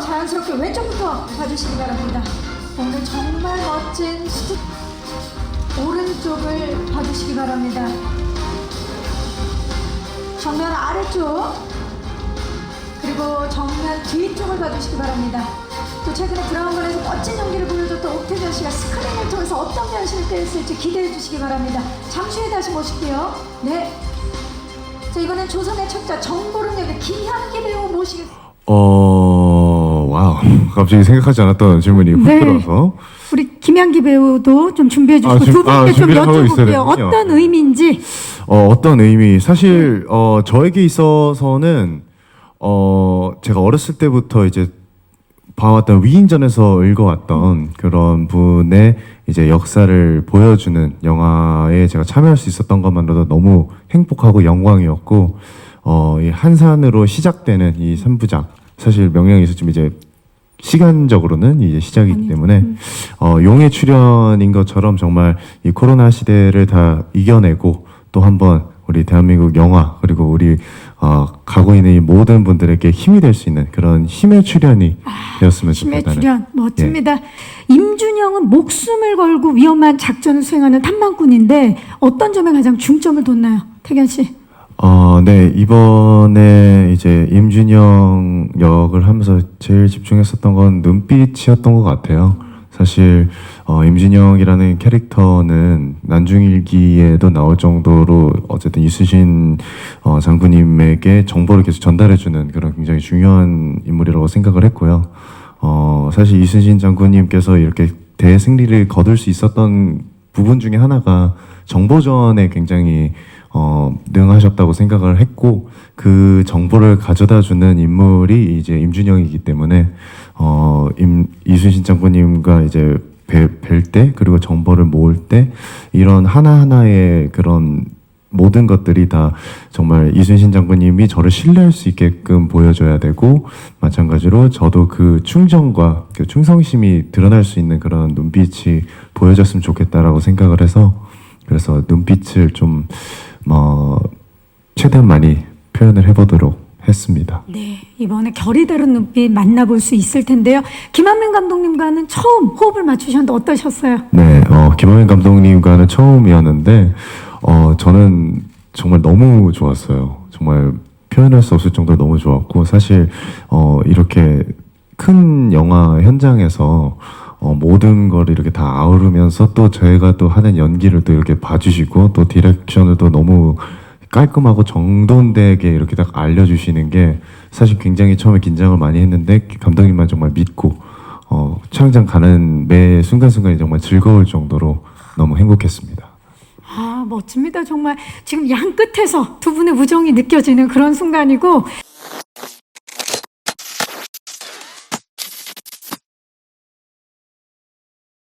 자연스럽게 왼쪽부터 봐주시기 바랍니다. 오늘 정말 멋진 스트 오른쪽을 봐주시기 바랍니다. 정면 아래쪽 그리고 정면 뒤쪽을 봐주시기 바랍니다. 또 최근에 브라운관에서 멋진 연기를 보여줬던 옥태전 씨가 스크린을 통해서 어떤 변신을 떼었을지 기대해 주시기 바랍니다. 잠시 후에 다시 모실게요. 네. 자 이번엔 조선의 척자 정보른 역의 김향기 배우 모시겠습니다. 어. 갑자기 생각하지 않았던 질문이 훅 네. 들어서. 우리 김양기 배우도 좀 준비해 주시고 아, 준- 두 분께 아, 좀 준비를 하고 있어야 여쭤볼게요. 되는군요. 어떤 의미인지. 어, 어떤 의미. 사실, 어, 저에게 있어서는, 어, 제가 어렸을 때부터 이제 봐왔던 위인전에서 읽어왔던 그런 분의 이제 역사를 보여주는 영화에 제가 참여할 수 있었던 것만으로도 너무 행복하고 영광이었고, 어, 이 한산으로 시작되는 이 3부작. 사실 명령에서 좀 이제 시간적으로는 이제 시작이기 때문에 어, 용의 출연인 것처럼 정말 이 코로나 시대를 다 이겨내고 또 한번 우리 대한민국 영화 그리고 우리 어, 가고 있는 이 모든 분들에게 힘이 될 수 있는 그런 힘의 출연이 되었으면 힘의 좋겠다는 출연 멋집니다. 예. 임준영은 목숨을 걸고 위험한 작전을 수행하는 탐방꾼인데 어떤 점에 가장 중점을 뒀나요, 태견 씨? 어, 네, 이번에 이제 임준영 역을 하면서 제일 집중했었던 건 눈빛이었던 것 같아요. 사실, 어, 임준영이라는 캐릭터는 난중일기에도 나올 정도로 어쨌든 이수신 어, 장군님에게 정보를 계속 전달해주는 그런 굉장히 중요한 인물이라고 생각을 했고요. 어, 사실 이순신 장군님께서 이렇게 대승리를 거둘 수 있었던 부분 중에 하나가 정보전에 굉장히 어, 능하셨다고 생각을 했고 그 정보를 가져다 주는 인물이 이제 임준영이기 때문에 어, 임, 이순신 장군님과 이제 뵐때 그리고 정보를 모을 때 이런 하나하나의 그런 모든 것들이 다 정말 이순신 장군님이 저를 신뢰할 수 있게끔 보여줘야 되고 마찬가지로 저도 그 충정과 그 충성심이 드러날 수 있는 그런 눈빛이 보여졌으면 좋겠다라고 생각을 해서 그래서 눈빛을 좀 뭐 최대한 많이 표현을 해보도록 했습니다. 네, 이번에 결이 다른 눈빛 만나볼 수 있을 텐데요. 김한민 감독님과는 처음 호흡을 맞추셨는데 어떠셨어요? 네, 어, 김원현 감독님과는 처음이었는데, 어, 저는 정말 너무 좋았어요. 정말 표현할 수 없을 정도로 너무 좋았고, 사실, 어, 이렇게 큰 영화 현장에서 어, 모든 걸 이렇게 다 아우르면서 또 저희가 또 하는 연기를 또 이렇게 봐주시고, 또 디렉션을 또 너무 깔끔하고 정돈되게 이렇게 딱 알려주시는 게 사실 굉장히 처음에 긴장을 많이 했는데 감독님만 정말 믿고 어, 촬영장 가는 매 순간순간이 정말 즐거울 정도로 너무 행복했습니다. 아, 멋집니다. 정말 지금 양 끝에서 두 분의 우정이 느껴지는 그런 순간이고